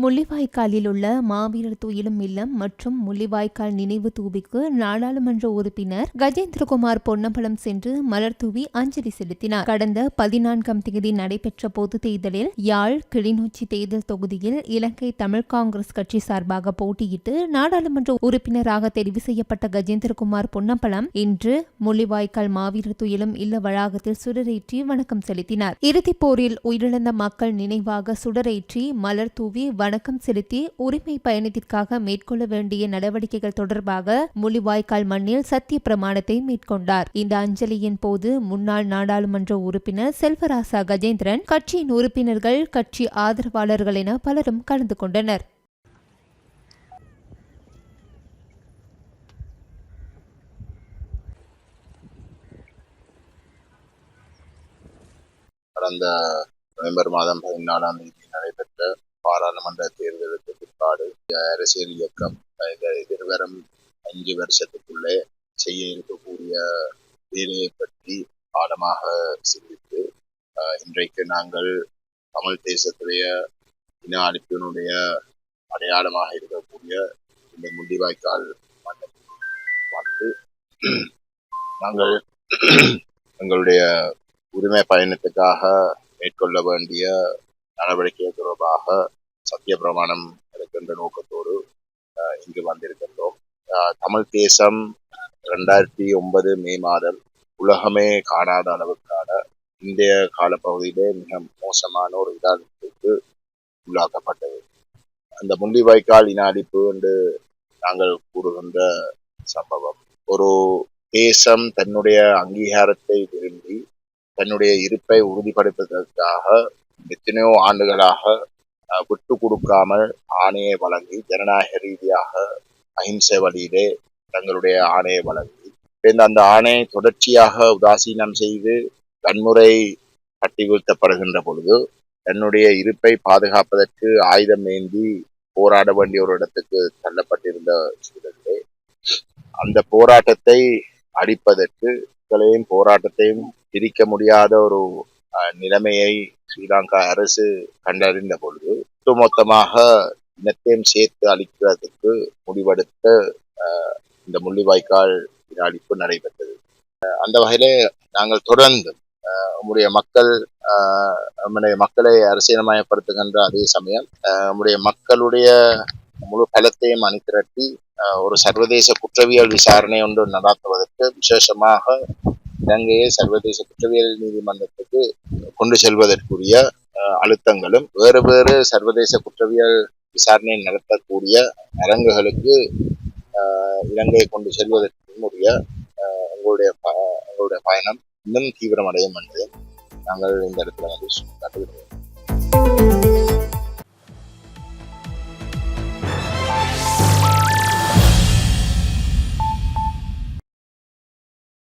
முள்ளிவாய்க்காலில் உள்ள மாவீரர் துயிலும் இல்லம் மற்றும் முள்ளிவாய்க்கால் நினைவு தூபிக்கு நாடாளுமன்ற உறுப்பினர் கஜேந்திரகுமார் பொன்னம்பலம் சென்று மலர் தூவி அஞ்சலி செலுத்தினார். கடந்த பதினான்காம் தேதி நடைபெற்ற பொது தேர்தலில் யாழ் கிளிநொச்சி தேர்தல் தொகுதியில் இலங்கை தமிழ் காங்கிரஸ் கட்சி சார்பாக போட்டியிட்டு நாடாளுமன்ற உறுப்பினராக தெரிவு செய்யப்பட்ட கஜேந்திரகுமார் பொன்னம்பலம் இன்று முள்ளிவாய்க்கால் மாவீரர் துயிலும் இல்ல வளாகத்தில் சுடரேற்றி வணக்கம் செலுத்தினார். இறுதிப் போரில் உயிரிழந்த மக்கள் நினைவாக சுடரேற்றி மலர் தூவி வணக்கம் செலுத்தி உரிமை பயணத்திற்காக மேற்கொள்ள வேண்டிய நடவடிக்கைகள் தொடர்பாக முள்ளிவாய்க்கால் மண்ணில் சத்திய பிரமாணத்தை மேற்கொண்டார். இந்த அஞ்சலியின் போது முன்னாள் நாடாளுமன்ற உறுப்பினர் செல்வராசா கஜேந்திரன் கட்சியின் உறுப்பினர்கள் கட்சி ஆதரவாளர்கள் என பலரும் கலந்து கொண்டனர். கடந்த நவம்பர் மாதம் பதினாலாம் தேதி பாராளுமன்ற தேர்தலுக்கு பிற்பாடு அரசியல் இயக்கம் இந்த எதிர்வரும் அஞ்சு வருஷத்துக்குள்ளே செய்ய இருக்கக்கூடிய வேலையை பற்றி ஆழமாக சிந்தித்து அஹ், இன்றைக்கு நாங்கள் தமிழ் தேசத்துடைய இன அழிப்பினுடைய அடையாளமாக இருக்கக்கூடிய இந்த முள்ளிவாய்க்கால் மண்டலத்தில் வந்து நாங்கள் எங்களுடைய உரிமை பயணத்துக்காக மேற்கொள்ள வேண்டிய நடவடிக்கை தொடர்பாக சத்திய பிரமாணம் எடுக்கின்ற நோக்கத்தோடு இங்கு வந்திருக்கின்றோம். தமிழ் தேசம் ரெண்டாயிரத்தி ஒன்பது மே மாதம் உலகமே காணாத அளவுக்கான இந்திய காலப்பகுதியிலே மிக மோசமான ஒரு இதானத்துக்கு உள்ளாக்கப்பட்டது. அந்த முள்ளிவாய்க்கால் இன அழிப்பு என்று நாங்கள் கூறுகின்ற சம்பவம் ஒரு தேசம் தன்னுடைய அங்கீகாரத்தை விரும்பி தன்னுடைய இருப்பை உறுதிப்படுத்துவதற்காக எத்தனையோ ஆண்டுகளாக விட்டு கொடுக்காமல் ஆணையை வழங்கி ஜனநாயக ரீதியாக அஹிம்சை வழியிலே தங்களுடைய ஆணையை வழங்கி இந்த அந்த ஆணையை தொடர்ச்சியாக உதாசீனம் செய்து வன்முறை கட்டி வீழ்த்தப்படுகின்ற பொழுது தன்னுடைய இருப்பை பாதுகாப்பதற்கு ஆயுதம் ஏந்தி போராட வேண்டிய ஒரு இடத்துக்கு தள்ளப்பட்டிருந்த சூழலிலே அந்த போராட்டத்தை அடிப்பதற்கு மக்களையும் போராட்டத்தையும் பிரிக்க முடியாத ஒரு நிலைமையை ஸ்ரீலங்கா அரசு கண்டறிந்த பொழுது ஒட்டுமொத்தமாக இனத்தையும் சேர்த்து அழிக்கிறதுக்கு முடிவெடுத்த அஹ், இந்த முள்ளிவாய்க்கால் இன அழிப்பு நடைபெற்றது. அஹ், அந்த வகையிலே நாங்கள் தொடர்ந்து அஹ், நம்முடைய மக்கள் நம்முடைய மக்களை அரசியலமயப்படுத்துகின்ற அதே சமயம் அஹ், நம்முடைய மக்களுடைய முழு பலத்தையும் அணிதிரட்டி ஒரு சர்வதேச குற்றவியல் விசாரணை ஒன்று நடாத்துவதற்கு விசேஷமாக இலங்கையை சர்வதேச குற்றவியல் நீதிமன்றத்துக்கு கொண்டு செல்வதற்குரிய அழுத்தங்களும் வேறு வேறு சர்வதேச குற்றவியல் விசாரணை நடத்தக்கூடிய அரங்குகளுக்கு இலங்கையை கொண்டு செல்வதற்குரிய அஹ், உங்களுடைய உங்களுடைய பயணம் இன்னும் தீவிரமடையும் என்று நாங்கள் இந்த இடத்துல வந்து சுட்டிக்காட்டுகிறோம்.